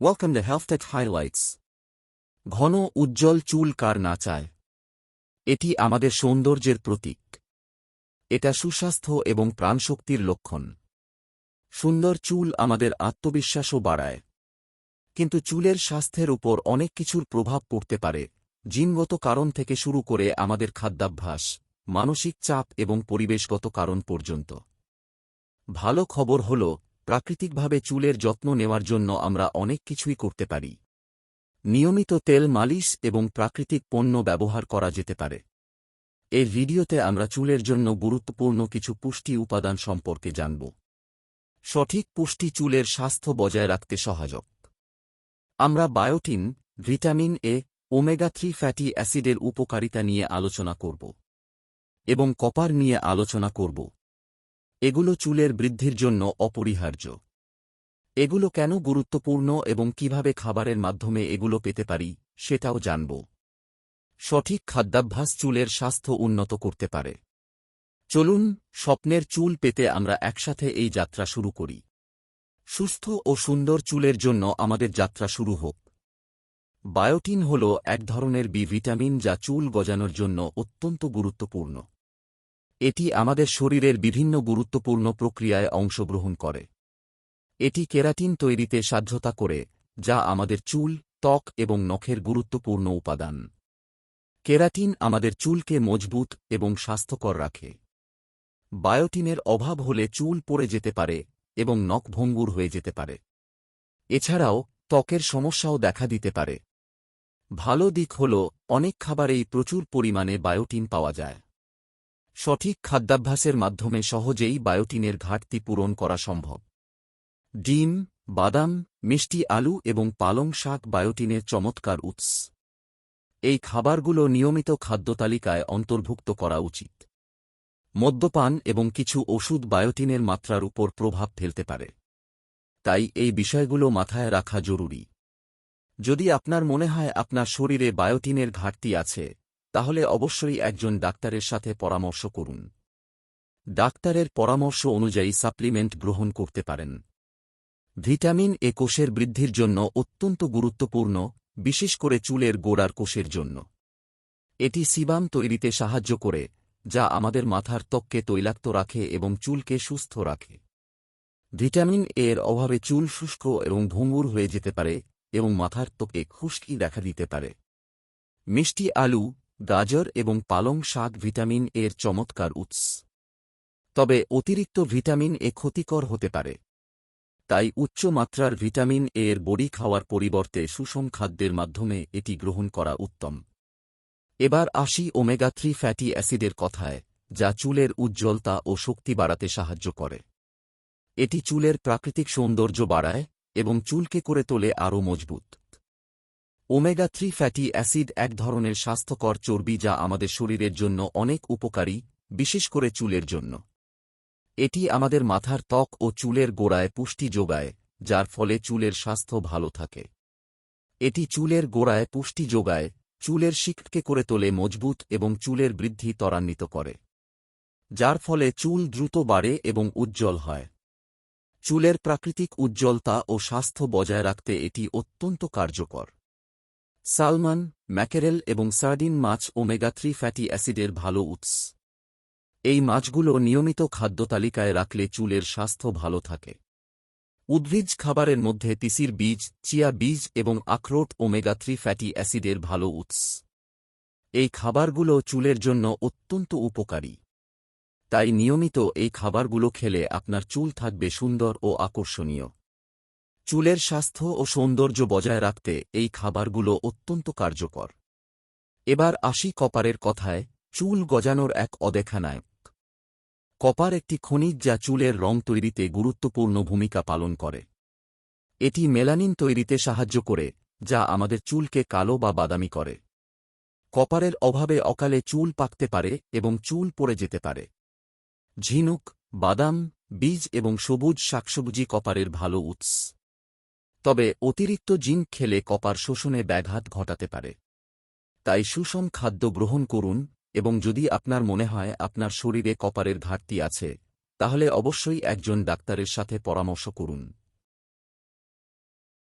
Welcome the health tech highlights ঘন, উজ্জ্বল চুল কার না চায়? এটি আমাদের সৌন্দর্যের প্রতীক। এটা সুস্বাস্থ্য এবং প্রাণশক্তির লক্ষণ। সুন্দর চুল আমাদের আত্মবিশ্বাসও বাড়ায়। কিন্তু চুলের স্বাস্থ্যের উপর অনেক কিছুর প্রভাব পড়তে পারে। জিনগত কারণ থেকে শুরু করে আমাদের খাদ্যাভ্যাস, মানসিক চাপ এবং পরিবেশগত কারণ পর্যন্ত। ভালো খবর হল প্রাকৃতিকভাবে চুলের যত্ন নেওয়ার জন্য আমরা অনেক কিছুই করতে পারি। নিয়মিত তেল মালিশ এবং প্রাকৃতিক পণ্য ব্যবহার করা যেতে পারে। এই ভিডিওতে আমরা চুলের জন্য গুরুত্বপূর্ণ কিছু পুষ্টি উপাদান সম্পর্কে জানব। সঠিক পুষ্টি চুলের স্বাস্থ্য বজায় রাখতে সহায়ক। আমরা biotin, vitamin A, omega three fatty অ্যাসিডের উপকারিতা নিয়ে আলোচনা করব এবং কপার নিয়ে আলোচনা করব। এগুলো চুলের বৃদ্ধির জন্য অপরিহার্য। এগুলো কেন গুরুত্বপূর্ণ এবং কীভাবে খাবারের মাধ্যমে এগুলো পেতে পারি, সেটাও জানব। সঠিক খাদ্যাভ্যাস চুলের স্বাস্থ্য উন্নত করতে পারে। চলুন, স্বপ্নের চুল পেতে আমরা একসাথে এই যাত্রা শুরু করি। সুস্থ ও সুন্দর চুলের জন্য আমাদের যাত্রা শুরু হোক। বায়োটিন হল এক ধরনের বি ভিটামিন যা চুল গজানোর জন্য অত্যন্ত গুরুত্বপূর্ণ। এটি আমাদের শরীরের বিভিন্ন গুরুত্বপূর্ণ প্রক্রিয়ায় অংশগ্রহণ করে। এটি কেরাটিন তৈরিতে সাধ্যতা করে, যা আমাদের চুল, ত্বক এবং নখের গুরুত্বপূর্ণ উপাদান। কেরাটিন আমাদের চুলকে মজবুত এবং স্বাস্থ্যকর রাখে। বায়োটিনের অভাব হলে চুল পড়ে যেতে পারে এবং নখ ভঙ্গুর হয়ে যেতে পারে। এছাড়াও, ত্বকের সমস্যাও দেখা দিতে পারে। ভালো দিক হল, অনেক খাবারেই প্রচুর পরিমাণে বায়োটিন পাওয়া যায়। সঠিক খাদ্যাভ্যাসের মাধ্যমে সহজেই বায়োটিনের ঘাটতি পূরণ করা সম্ভব। ডিম, বাদাম, মিষ্টি আলু এবং পালং শাক বায়োটিনের চমৎকার উৎস। এই খাবারগুলো নিয়মিত খাদ্যতালিকায় অন্তর্ভুক্ত করা উচিত। মদ্যপান এবং কিছু ওষুধ বায়োটিনের মাত্রার উপর প্রভাব ফেলতে পারে। তাই এই বিষয়গুলো মাথায় রাখা জরুরি। যদি আপনার মনে হয় আপনার শরীরে বায়োটিনের ঘাটতি আছে তাহলে অবশ্যই একজন ডাক্তারের সাথে পরামর্শ করুন। ডাক্তারের পরামর্শ অনুযায়ী সাপ্লিমেন্ট গ্রহণ করতে পারেন। ভিটামিন এ কোষের বৃদ্ধির জন্য অত্যন্ত গুরুত্বপূর্ণ, বিশেষ করে চুলের গোড়ার কোষের জন্য। এটি সিবাম তৈরিতে সাহায্য করে, যা আমাদের মাথার ত্বককে তৈলাক্ত রাখে এবং চুলকে সুস্থ রাখে। ভিটামিন এর অভাবে চুল শুষ্ক এবং ভঙ্গুর হয়ে যেতে পারে এবং মাথার ত্বকে খুশকি দেখা দিতে পারে। মিষ্টি আলু গাজর এবং পালং শাক ভিটামিন এর চমৎকার উৎস। তবে অতিরিক্ত ভিটামিন এ ক্ষতিকর হতে পারে। তাই উচ্চ মাত্রার ভিটামিন এ এর বড়ি খাওয়ার পরিবর্তে সুষম খাদ্যের মাধ্যমে এটি গ্রহণ করা উত্তম। এবার আসি ওমেগা থ্রি ফ্যাটি অ্যাসিডের কথায়, যা চুলের উজ্জ্বলতা ও শক্তি বাড়াতে সাহায্য করে। এটি চুলের প্রাকৃতিক সৌন্দর্য বাড়ায় এবং চুলকে করে তোলে আরও মজবুত। ওমেগা থ্রি ফ্যাটি অ্যাসিড এক ধরনের স্বাস্থ্যকর চর্বি যা আমাদের শরীরের জন্য অনেক উপকারী, বিশেষ করে চুলের জন্য। এটি আমাদের মাথার ত্বক ও চুলের গোড়ায় পুষ্টি যোগায়, যার ফলে চুলের স্বাস্থ্য ভালো থাকে। এটি চুলের গোড়ায় পুষ্টি যোগায়, চুলের শিকটকে করে তোলে মজবুত এবং চুলের বৃদ্ধি ত্বরান্বিত করে। যার ফলে চুল দ্রুত বাড়ে এবং উজ্জ্বল হয়। চুলের প্রাকৃতিক উজ্জ্বলতা ও স্বাস্থ্য বজায় রাখতে এটি অত্যন্ত কার্যকর। সালমান, ম্যাকেরেল এবং সার্ডিন মাছ ওমেগা থ্রি ফ্যাটি অ্যাসিডের ভালো উৎস। এই মাছগুলো নিয়মিত খাদ্য তালিকায় রাখলে চুলের স্বাস্থ্য ভালো থাকে। উদ্ভিজ খাবারের মধ্যে তিসির বীজ, চিয়া বীজ এবং আখরোট ওমেগা থ্রি ফ্যাটি অ্যাসিডের ভালো উৎস। এই খাবারগুলো চুলের জন্য অত্যন্ত উপকারী। তাই নিয়মিত এই খাবারগুলো খেলে আপনার চুল থাকবে সুন্দর ও আকর্ষণীয়। চুলের স্বাস্থ্য ও সৌন্দর্য বজায় রাখতে এই খাবারগুলো অত্যন্ত কার্যকর। এবার আসি কপারের কথায়, চুল গজানোর এক অদেখা নায়ক। কপার একটি খনিজ যা চুলের রং তৈরিতে গুরুত্বপূর্ণ ভূমিকা পালন করে। এটি মেলানিন তৈরিতে সাহায্য করে, যা আমাদের চুলকে কালো বা বাদামি করে। কপারের অভাবে অকালে চুল পাকতে পারে এবং চুল পড়ে যেতে পারে। ঝিনুক, বাদাম, বীজ এবং সবুজ শাকসবজি কপারের ভালো উৎস। তবে অতিরিক্ত জিন খেলে কপার শোষণে ব্যাঘাত ঘটাতে পারে। তাই সুষম খাদ্য গ্রহণ করুন এবং যদি আপনার মনে হয় আপনার শরীরে কপারের ঘাটতি আছে, তাহলে অবশ্যই একজন ডাক্তারের সাথে পরামর্শ করুন।